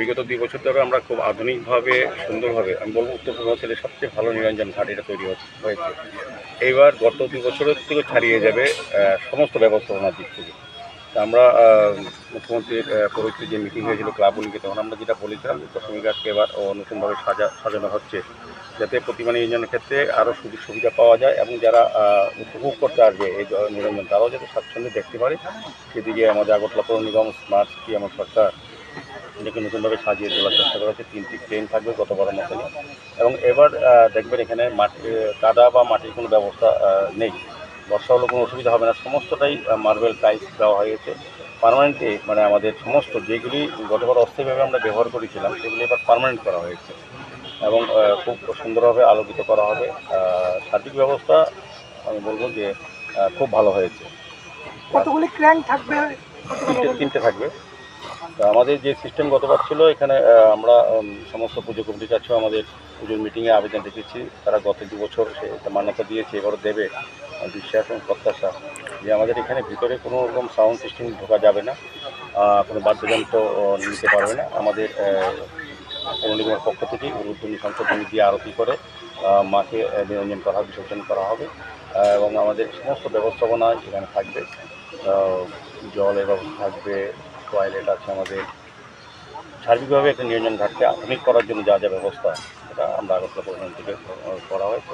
বিগত দুই বছর ধরে আমরা খুব আধুনিকভাবে, সুন্দরভাবে, আমি বলব উত্তর পূর্বাঞ্চলের সবচেয়ে ভালো নিরঞ্জন ঘাট এটা তৈরি হয়েছে। এইবার গত দুই বছরের থেকে ছাড়িয়ে যাবে সমস্ত ব্যবস্থাপনার দিক থেকে। আমরা মুখ্যমন্ত্রীর পরবর্তী যে মিটিং হয়েছিল ক্লাব উনিকে তখন আমরা যেটা বলেছিলাম দশমী গাছকে এবার, ও, নতুনভাবে সাজা, সাজানো হচ্ছে। যাতে প্রতিমা নিরঞ্জনের ক্ষেত্রে আরও সুযোগ সুবিধা পাওয়া যায় এবং যারা উপভোগ করতে আসবে এই নিরঞ্জন, তারাও যাতে স্বাচ্ছন্দ্যে দেখতে পারে। সেদিকে আমাদের আগরতলা পৌর নিগম, স্মার্ট সিটি, আমার সরকার এটাকে নতুনভাবে সাজিয়ে তোলার চেষ্টা করা হচ্ছে। তিনটি ট্রেন থাকবে গতবারের মতনই। এবং এবার দেখবেন এখানে মাটি কাদা বা মাটির কোনো ব্যবস্থা নেই। বর্ষা হলে কোনো অসুবিধা হবে না। সমস্তটাই মার্বেল টাইলস দেওয়া হয়েছে। পার্মানেন্টলি মানে আমাদের সমস্ত যেগুলি গতবার অস্থায়ীভাবে আমরা ব্যবহার করেছিলাম সেগুলি এবার পার্মানেন্ট করা হয়েছে। এবং খুব সুন্দরভাবে আলোকিত করা হবে। সার্বিক ব্যবস্থা আমি বলব যে খুব ভালো হয়েছে। কতগুলি ক্র্যাঙ্ক থাকবে? তিনটে থাকবে। আমাদের যে সিস্টেম গতবার ছিল, এখানে আমরা সমস্ত পুজো কমিটির কাছেও আমাদের পুজোর মিটিংয়ে আবেদন রেখেছি। তারা গত দু বছর সে মান্যতা দিয়েছে, এবারও দেবে বিশ্বাস এবং প্রত্যাশা যে আমাদের এখানে ভিতরে কোনো রকম সাউন্ড সিস্টেম ঢোকা যাবে না কোনো বাদ্যযন্ত্র নিতে পারবে না। আমাদের নিগমের পক্ষ থেকে উদ্যোগী সংশোধনী দিয়ে আরতি করে মাকে নিরঞ্জন করা বিসর্জন করা হবে এবং আমাদের সমস্ত ব্যবস্থাপনা এখানে থাকবে। জলের ব্যবস্থা থাকবে টয়লেট আছে আমাদের। সার্বিকভাবে একটা নিয়োজন ঘাটকে আধুনিক করার জন্য যা যা ব্যবস্থা, সেটা আমরা আগত প্রশাসন থেকে করা হয়েছে